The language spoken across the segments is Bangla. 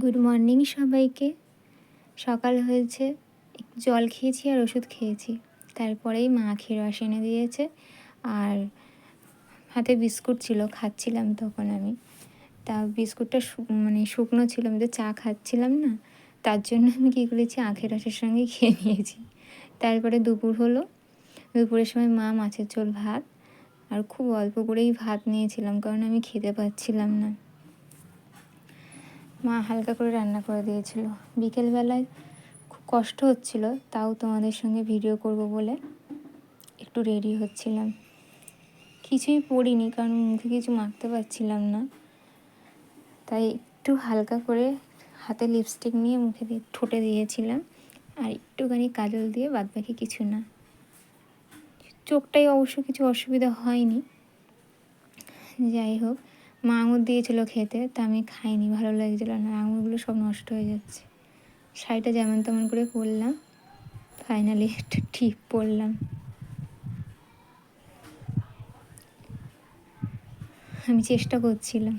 গুড মর্নিং সবাইকে। সকাল হয়েছে জল খেয়েছি আর ওষুধ খেয়েছি। তারপরেই মা ক্ষীরস এনে দিয়েছে আর হাতে বিস্কুট ছিল, খাচ্ছিলাম তখন আমি। তা বিস্কুটটা মানে শুকনো ছিল, আমি তো চা খাচ্ছিলাম না। তার জন্য আমি কী করেছি, আখের রসের সঙ্গে খেয়ে নিয়েছি। তারপরে দুপুর হলো। দুপুরের সময় মা মাছের ঝোল ভাত আর খুব অল্প করেই ভাত নিয়েছিলাম, কারণ আমি খেতে পাচ্ছিলাম না। মা হালকা করে রান্না করে দিয়েছিল। বিকেলবেলায় খুব কষ্ট হচ্ছিল, তাও তোমাদের সঙ্গে ভিডিও করব বলে একটু রেডি হচ্ছিলাম। কিছুই পড়িনি, কারণ মুখে কিছু মাখতে পারছিলাম না। তাই একটু হালকা করে হাতে লিপস্টিক নিয়ে মুখে দিয়ে ঠোঁটে দিয়েছিলাম, আর একটুখানি কাজল দিয়ে বাদ বাকি কিছু না। চোখটাই অবশ্য কিছু অসুবিধা হয়নি। যাই হোক মা আঙুর দিয়েছিল খেতে, তা আমি খাইনি, ভালো লাগছিল না। আঙুরগুলো সব নষ্ট হয়ে যাচ্ছে। শাড়িটা যেমন তেমন করে পরলাম। ফাইনালি একটা ঠিক পরলাম। আমি চেষ্টা করছিলাম।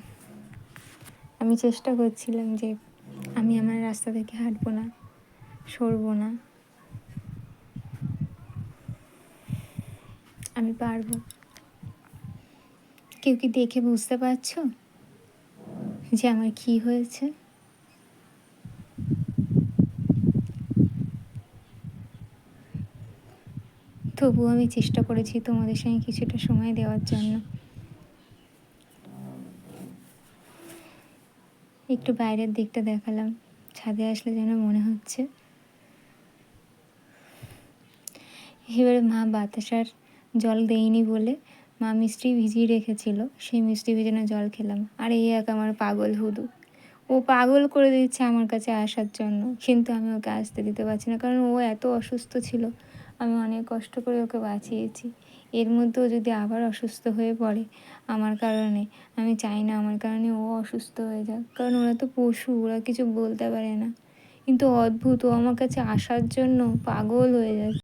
আমি চেষ্টা করছিলাম যে আমি আমার রাস্তা থেকে হাঁটবো না, সরবো না। আমি পারব। কেউ কি দেখে বুঝতে পারছ যে আমার কি হয়েছে? তবুও আমি চেষ্টা করেছি তোমাদের সঙ্গে কিছুটা সময় দেওয়ার জন্য। একটু বাইরের দিকটা দেখালাম, ছাদে আসলে যেন মনে হচ্ছে। এবারে মা বাতাসার জল দেয়নি বলে মা মিষ্টি ভিজিয়ে রেখেছিল, সেই মিষ্টি ভিজানো জল খেলাম। আর, এই এক আমার পাগল হুদু। ও পাগল করে দিচ্ছে আমার কাছে আসার জন্য, কিন্তু আমি ওকে আসতে দিতে পারছি না, কারণ ও এত অসুস্থ ছিল। আমি অনেক কষ্ট করে ওকে বাঁচিয়েছি। এর মধ্যেও যদি আবার অসুস্থ হয়ে পড়ে, আমার কারণে, আমি চাই না আমার কারণে ও অসুস্থ হয়ে যাক, কারণ ওরা তো পশু, ওরা কিছু বলতে পারে না। কিন্তু অদ্ভুত, ও আমার কাছে আসার জন্য পাগল হয়ে যাচ্ছে।